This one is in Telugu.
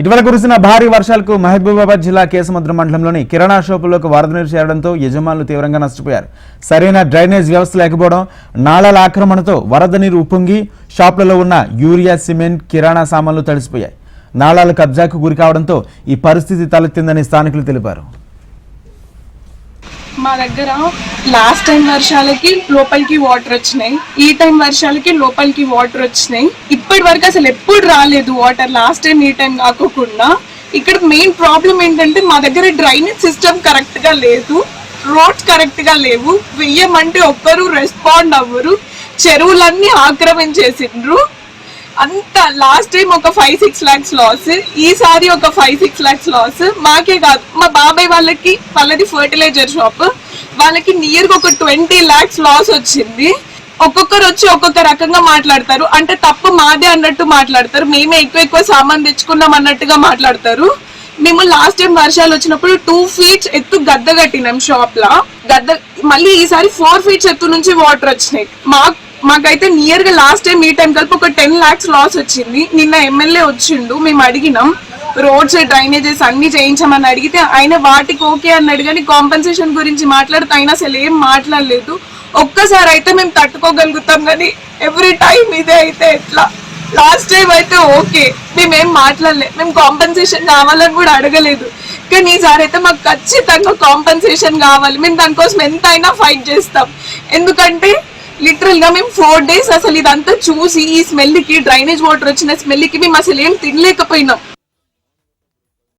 ఇటీవల కురిసిన భారీ వర్షాలకు మహబూబాబాద్ జిల్లా కేసముద్ర మండలంలోని కిరాణా షాపులకు వరద నీరు చేరడంతో యజమానులు తీవ్రంగా నష్టపోయారు. సరైన డ్రైనేజ్ వ్యవస్థ లేకపోవడం నాళాల ఆక్రమణతో వరద నీరు ఉప్పొంగి షాపులలో ఉన్న యూరియా సిమెంట్ కిరాణా సామాన్లు తడిసిపోయాయి. నాళాలు కబ్జాకు గురి కావడంతో ఈ పరిస్థితి తలెత్తిందని స్థానికులు తెలిపారు. మా దగ్గర లాస్ట్ టైం వర్షాలకి లోపలికి వాటర్ వచ్చినాయి. ఈ టైం వర్షాలకి లోపలికి వాటర్ వచ్చినాయి. ఇప్పటి వరకు అసలు ఎప్పుడు రాలేదు వాటర్. లాస్ట్ టైం ఈ టైం కాకుండా ఇక్కడ మెయిన్ ప్రాబ్లం ఏంటంటే మా దగ్గర డ్రైనేజ్ సిస్టమ్ కరెక్ట్గా లేదు. రోడ్స్ కరెక్ట్గా లేవు. వెయ్యమంటే ఒక్కరు రెస్పాండ్ అవ్వరు. చెరువులన్నీ ఆక్రమించేసిండ్రు అంత లాస్ట్ టైం ఒక ఫైవ్ సిక్స్ లాక్స్ లాస్ ఈసారి ఒక ఫైవ్ సిక్స్ లాక్స్ లాస్ మాకే కాదు మా బాబాయ్ వాళ్ళకి వాళ్ళది ఫర్టిలైజర్ షాప్ వాళ్ళకి నియర్ ఒక ట్వంటీ లాక్స్ లాస్ వచ్చింది. ఒక్కొక్కరు వచ్చి ఒక్కొక్క రకంగా మాట్లాడతారు. అంటే తప్పు మాదే అన్నట్టు మాట్లాడతారు. మేమే ఎక్కువ ఎక్కువ సామాన్ తెచ్చుకున్నాం అన్నట్టుగా మాట్లాడతారు. మేము లాస్ట్ టైం వర్షాలు వచ్చినప్పుడు టూ ఫీట్స్ ఎత్తు గద్ద కట్టినాం షాప్ లా. గద్ద మళ్ళీ ఈసారి ఫోర్ ఫీట్స్ ఎత్తు నుంచి వాటర్ వచ్చినాయి. మాకు మాకైతే నియర్గా లాస్ట్ టైం ఈ టైం కలిపి ఒక టెన్ లాక్స్ లాస్ వచ్చింది. నిన్న ఎమ్మెల్యే వచ్చిండు. మేము అడిగినాం. రోడ్స్ డ్రైనేజెస్ అన్ని చేయించమని అడిగితే ఆయన వాటికి ఓకే అన్నాడు కానీ కాంపెన్సేషన్ గురించి మాట్లాడితే ఆయన అసలు ఏం మాట్లాడలేదు. ఒక్కసారి అయితే మేము తట్టుకోగలుగుతాం కానీ ఎవ్రీ టైం ఇదే అయితే ఎట్లా? లాస్ట్ టైం అయితే ఓకే. మేమేం మాట్లాడలే. మేము కాంపెన్సేషన్ కావాలని కూడా అడగలేదు. కానీ ఈసారి అయితే మాకు ఖచ్చితంగా కాంపెన్సేషన్ కావాలి. మేము దానికోసం ఎంత అయినా ఫైట్ చేస్తాం. ఎందుకంటే లిటరల్గా మేము ఫోర్ డేస్ అసలు ఇదంతా చూసి ఈ స్మెల్కి డ్రైనేజ్ వాటర్ వచ్చిన స్మెల్కి మేము అసలు ఏం తినలేకపోయినాం.